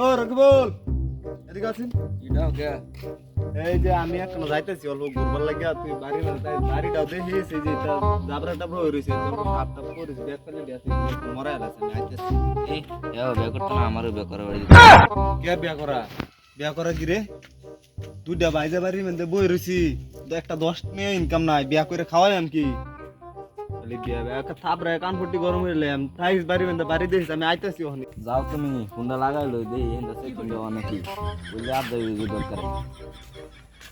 ও রকিবুল। এদিকে আছেন এটাও কে এই যে আমি এখন যাইতেছি অল্প ঘুরবার লাগিয়া তুই বাড়ি তাই বাড়িটাও দেখিস এই যে এটা জাবরা টাবরা হয়ে রয়েছে হাত টাপ করেছে ব্যাগ ফেলে দিয়েছে মরা আছে আমি আইতেছি। এই এও বে করতে না আমারও বে করে বাড়ি। কে বিয়া করা? বিয়া করা কি রে? দুইটা বাইজে বাড়ি মধ্যে বই রয়েছি একটা দশ মেয়ে ইনকাম নাই বিয়া করে খাওয়াই আমি কি? কান ফুটি গরম হইলে আমি থাইস বাড়ি দিয়েছি আমি আইতেছি ওখানে। যাও তুমি হুন্ডা লাগাই লই দেই এন্ড সে কিন্তু অনেক বুঝলে আর দেই যে দরকার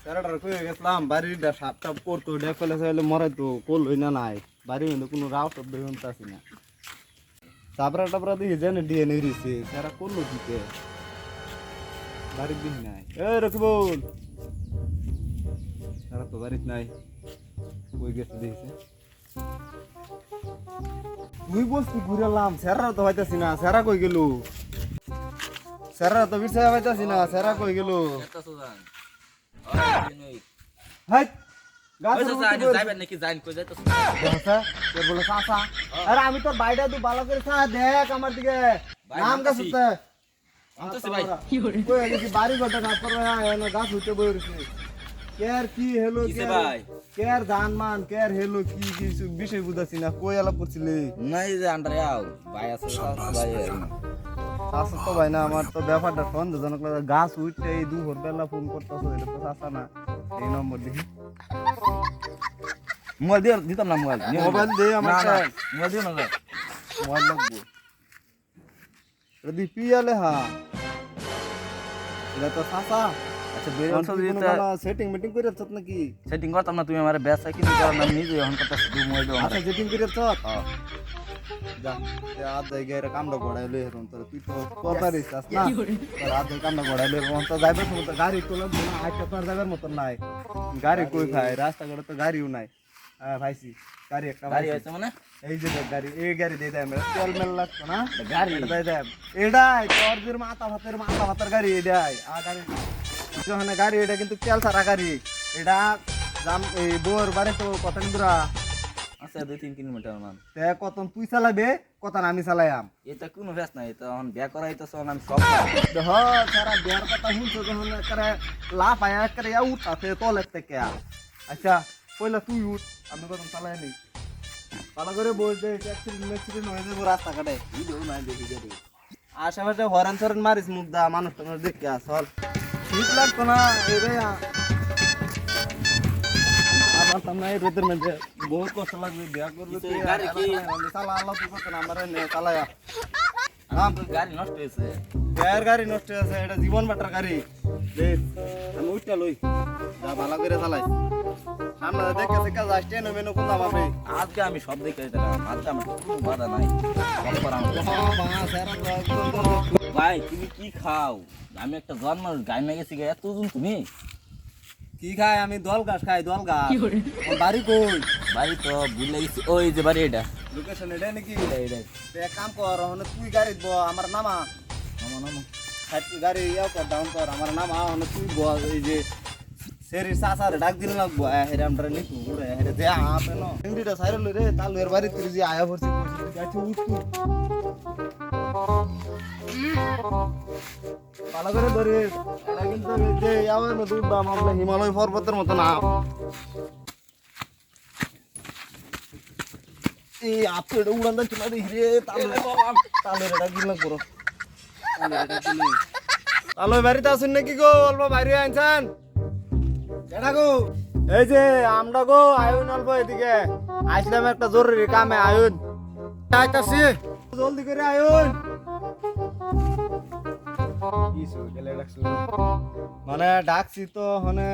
স্যারটার কই গেছিলাম? বাড়িটা সাপ টাপ করতো ডেক ফেলে ফেলে মরে তো কল হই না নাই। বাড়ি কোনো রাও শব্দ শুনতাছি না। চাপড়া টাপড়া দিয়ে জানে দিয়ে নিয়েছে স্যারা করল দিতে বাড়ির দিন নাই। এ রকিবুল স্যারা তো বাড়িতে নাই। কই গেছে দেখছে তুই বলছি ঘুরালাম স্যাররা তো না স্যারা কই গেল? স্যাররা তো না স্যারা কই গেল? হাই? আরে আমি তোর বাইরে তুই ভালো করে দেখ আমার দিকে। নাম গাছ বাড়ি ঘটে গাছ করবে হ্যাঁ গাছ উঠতে বই কেয়ার কি হেলো কিসে ভাই? কেয়ার ধান মান কেয়ার হেলো কি কি সব বিষয় বুঝাছি না কই আলাপ করছিলি নাই যে আন্ডারে আও ভাই আছে ভাই চাষা তো ভাই না আমার তো ব্যাপারটা সন্দেহজনক লাগে গাছ উঠতে এই দুপুর বেলা ফোন করতেছো এটা তো চাষা না এই নম্বর দেখি মোবাইল দিয়ে দিতাম না মোবাইল মোবাইল দে আমার না, না, কাছে। মোবাইল দিও না যাও। মোবাইল লাগবো যদি পিয়ালে হা এটা তো চাষা আচ্ছা বের অংশ দিতে সেটিং মিটিং করে রাখছত নাকি? সেটিং করতাম না তুমি আমার ব্যাস কিনে করো না নিজে এখন করতেছ তুমি মোবাইল দাও আচ্ছা সেটিং করে রাখছত হ্যাঁ। যা এ আজ জায়গায় এরা কামটা গড়াইলে এরকম তোর তুই তো কথারই চাস না? তোর আজ জায়গায় কামটা গড়াইলে এরকম তো যাইবে সময় তো গাড়ি তোলা না আজকে তো আর যাইবার মতন নাই। গাড়ি কই খায় রাস্তাঘাটে তো গাড়িও নাই। হ্যাঁ ভাইছি গাড়ি একটা গাড়ি ভাইছি। হয়েছে মানে? এই যে দেখ গাড়ি এই গাড়ি দিয়ে দেয় আমরা। তেল মেল লাগতো না? গাড়ি? এটা দিয়ে দেয়। এটাই তোর যে মাথা ভাতের মাথা ভাতের গাড়ি এটাই আর গাড়ি। যখন গাড়ি এটা কিন্তু তেল ছাড়া গাড়ি। এটা জাম এই বোর বাড়ি তো কত দূরা আচ্ছা দুই তিন কিলোমিটার মান। তে কত তুই চালাবে কত আমি চালাইয়াম? এটা কোনো ব্যাস নাই এটা এখন বিয়া করা হইতেছে আমি সব দেহ সারা বিয়ার কথা শুনছো যখন একেবারে লাভ আয়া একেবারে ইয়া উঠাতে তলের থেকে। আচ্ছা পয়লা তুই উঠ আমি কত চালাই নি ভালো করে বলছে অ্যাক্সিডেন্ট ম্যাক্সিডেন্ট হয়ে যাব রাস্তাঘাটে। ভিডিও নাই দেখি যাবে আশেপাশে হরেন সরেন মারিস মুখ দা মানুষ টানুষ দেখে আসল ঠিক লাগতো না আ- আমার সামনে এই রোদের মধ্যে। বহুত কষ্ট লাগবে বিয়া করবে গাড়ি কি- চালা আল্লাহ তুই করতে না আমার এনে চালায়া? গাড়ি নষ্ট হয়েছে। বিয়ার গাড়ি নষ্ট হয়েছে এটা জীবন বাটার গাড়ি। আমি উঠটা লই। যা ভালো করে চালাই। সামনে দেখে দেখে যাস ট্রেন মেনু কোন আপনি আজকে আমি সব দেখে আজকে আমার কোনো বাধা নাই। ভাই তুমি কি খাও? আমি একটা জন্ম গাই মেয়ে গেছি এত জন তুমি? কি খাই আমি? দল গাছ খাই দল গাছ বাড়ি কই? বাড়ি তো ভুল গেছি। ওই যে বাড়ি এটা। লোকেশন এটা নাকি? এটা এটা। তে এক কাম কর হনে তুই গাড়ি ব আমার নামা। নামো নামা। গাড়ি ইয়া কর ডাউন কর আমার নামা হনে তুই ব এই যে সেরি সাসার ডাক দিন লাগবো। হেরে আমরা নিতু, উড়ে, হেরে দে আপে ন। ইংডিটা সাইরে লই রে তাল এর বাড়ি তুই যে আয়া ভরছি যাচ্ছি উঠ ভালো করে এটা কিন্তু যে আমার মতো উঠবাম আমরা হিমালয় পর্বতের মতো না। এই আপে উড়ান দান, চলে রে তালে তালে এটা কি লাগ করো তালে বাড়িতে আসুন নাকি গো, অল্প বাইরে আনছেন গো। এই যে, আমরা গো আয়ুন অল্প এদিকে। আসলাম একটা জরুরি কামে, আয়ুন। আইতাছি। জলদি করে আয়ুন। মানে ডাকছি তো, হনে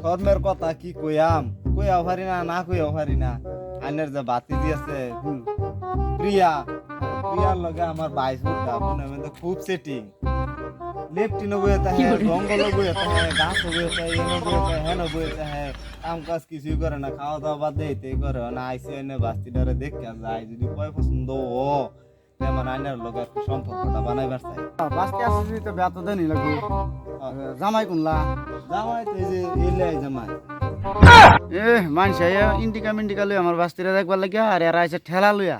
শর্মের কথা, কি কইয়াম? কইয়াও পারি না না কইয়াও পারি না। আইনের যে বাতি দিয়েছে প্রিয়া, প্রিয়ার লগে আমার বাইশ মনে খুব সেটিং লেফটি নো বইতে হ্যাঁ জঙ্গল বইতে হ্যাঁ গাছ বইতে এনে বইতে হ্যাঁ না বইতে হ্যাঁ কাম কাজ কিছুই করে না খাওয়া দাওয়া বাদ দিয়ে এতেই করে না আইসি এনে বাস্তি ডরে দেখে যায় যদি কয় পছন্দ ও। তেমন আইনের লগে একটু সম্পর্কটা বানাইবার চাই বাসতে আসছি তো বেত দেনি লাগবো। জামাই কোনলা? জামাই তো এই যে এলে জামাই। এ মানুষ ইন্ডিকা মিন্ডিকা লই আমার বাস্তিরা দেখবার লাগিয়া আর এরা আছে ঠেলা লইয়া।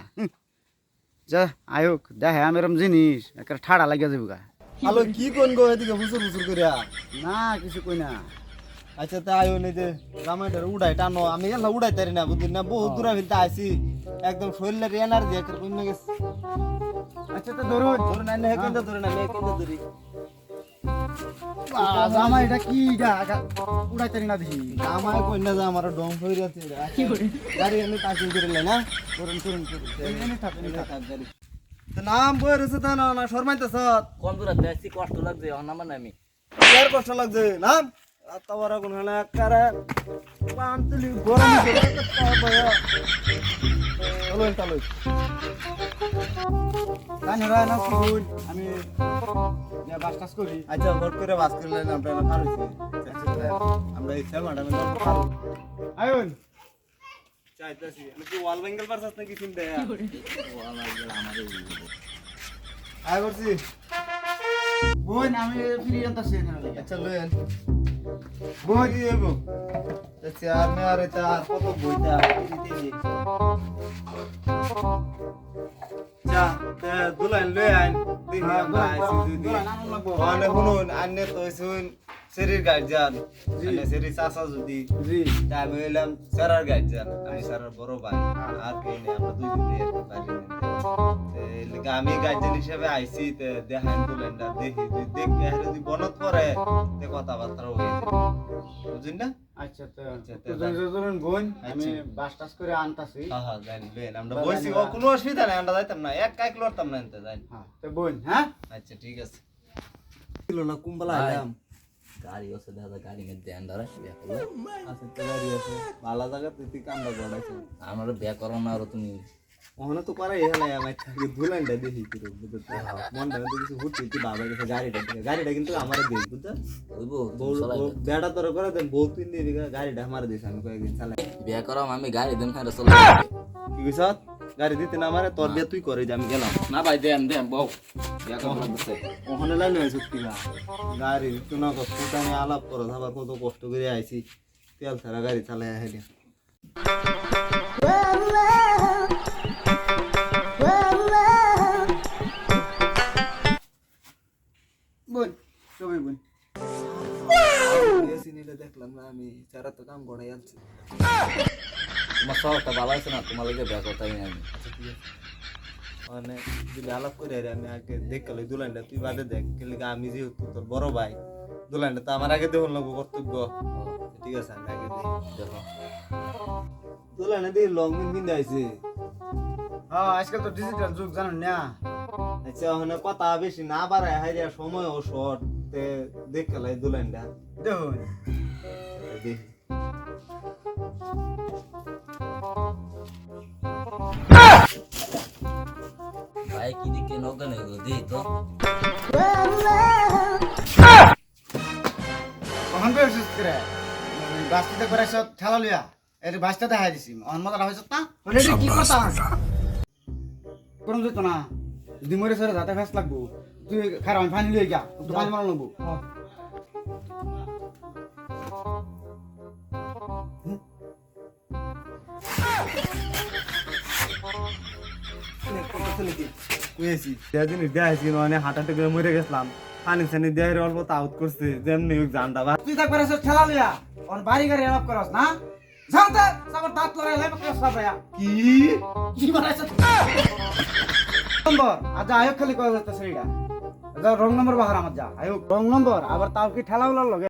যা আয়ুক দেখে আমি এরম জিনিস একটা ঠাড়া লাগিয়া যাব গা। হ্যালো কি কোন গো এদিকে ফুসুর ফুসুর করিয়া? না কিছু কই না। আচ্ছা তা আয়ো নে যে রামাইটার উড়াই টানো। আমি এলা উড়াই তারি না বুঝলি না? বহুত দূরে ফেলতে আইছি। একদম শরীরের এনার্জি একটা কমে গেছে। আচ্ছা তো ধরুন ধরে না নে কেন্দ্র ধরে না কেন্দ্র ধরি। আমার এটা কি উড়াইতারি না দেখি। আমার কই না যে আমার ডম হই যাচ্ছে গাড়ি এনে তাকিং করে না? করুন গাড়ি। নাম বই রয়েছে তা না না শর্মাইতেছ? কোন দূর দেখছি কষ্ট লাগছে নাই আমি। আর কষ্ট লাগছে? নাম? তারপর কোন হলে কারে পান্তুলি গরম চলো চলো। জানি রায় না শুন আমি বাস টাস করি। আচ্ছা ভোট করে বাস করে লেন আমরা পার আমরা ইচ্ছা ম্যাডাম পার আয়ুন চাইতাছি। আমি কি ওয়াল বেঙ্গল পারছাস নাকি চিনতে আয় করছি। বোন আমি ফিরে আনতাছি আচ্ছা লয়েন বই দিয়ে গো চেয়ার মে আরে চার কত চা দুলাইন লই আইন দেখি আমরা আইছি যদি মানে শুনুন আন্নে তো শুন শরীর গার্জিয়ান আন্নে শরীর চাচা যদি জি তা আমি হইলাম স্যারার গার্জিয়ান আমি স্যারার বড় ভাই আর কে নেই আমরা দুই দিন না আমি গার্জিয়ান হিসেবে আইছি তে দেখাইন তুলেনটা দেখি যদি দেখে যদি বনত করে তে কথাবার্তা হয়ে যাবে বুঝুন না আচ্ছা তো বোন আমি। বাস টাস করে আনতাছি হ্যাঁ হ্যাঁ জানি লেন আমরা বইছি ও কোনো অসুবিধা নাই আমরা যাইতাম না এক কাইক লড়তাম না এনতে জানি হ্যাঁ তো বোন হ্যাঁ আচ্ছা ঠিক আছে ছিল না কুম্বলা। আইলাম গাড়ি আছে দেখা যায় গাড়ি মধ্যে আন্ডারে বিয়া করলে আচ্ছা তো গাড়ি আছে ভালো জায়গা তুই কামড়া গড়াইছে আমার বিয়া করো না আর তুমি ওখানে তো পারে হেলাই আমার থাকে ধুলানটা দেখি কি রূপ বুঝতে মনটা কিন্তু কিছু হুট কি বাবা গেছে গাড়িটা দিকে গাড়িটা কিন্তু আমার দেই বুঝতে বউ বেড়া তোর করে দেন বউ তিন দিবি গাড়িটা আমার দিস আমি কয়েকদিন চালাই বিয়া করাম আমি গাড়ি দেন হ্যাঁ চলে কি গাড়ি দিতে না মারে তোর বিয়ে তুই করে যে আমি গেলাম। না ভাই দেন দেন বউ। ওখানে লাইন হয়েছে কি না? গাড়ি তুই না কষ্ট আমি আলাপ করো আবার কত কষ্ট করে আইছি। তেল ছাড়া গাড়ি চালাই আহে বোন সবাই বোন। দেখলাম না আমি সারা তো কাম করাই আনছি। তোমার শহরটা ভালো আছে না তোমার লাগে বিয়া করতে আমি মানে যদি আলাপ করে আমি আগে দেখালে দুলাইনটা তুই বাদে দেখ কেলে আমি যেহেতু তোর বড় ভাই দুলাইনটা তো আমার আগে দেখুন লাগবো কর্তব্য। ঠিক আছে আমি আগে দেখো দুলাইনে দিয়ে লং মিন বিন্দা আইছে। হ্যাঁ আজকাল তো ডিজিটাল যুগ জানেন না? আচ্ছা ওখানে কথা বেশি না বাড়ায় হাইরিয়া সময় ও শর্ট তে দেখালে দুলাইনটা। দেখুন। দেখি। দিকে নৌকা নেই গো দিই তো। কখন বেরোছিস করে সব ঠেলা লিয়া এর বাসটা দেখাই দিছি না বলে কি কথা? করম যেত না যদি মরে সরে যাতে ফেস লাগবো তুই খারাপ গা পানি মারা লাগবো কুয়েছি সেদিন দেখাইছি মানে হাঁটা টেকে মরে গেছিলাম। পানি সানি দেয় অল্প আউট করছে যেমনি হোক জানটা বা তুই থাকবে সব ঠেলা লিয়া অন বাড়ি গাড়ি এলাপ করস না? দাঁত লড়াই করে ভাইয়া। কি? কি বানাইছ নম্বর আজ আয়োগ খালি কয় যাচ্ছে সেইটা রং নম্বর বাহার আমার যা আয়োগ। রং নম্বর আবার তাও কি ঠেলা লগে?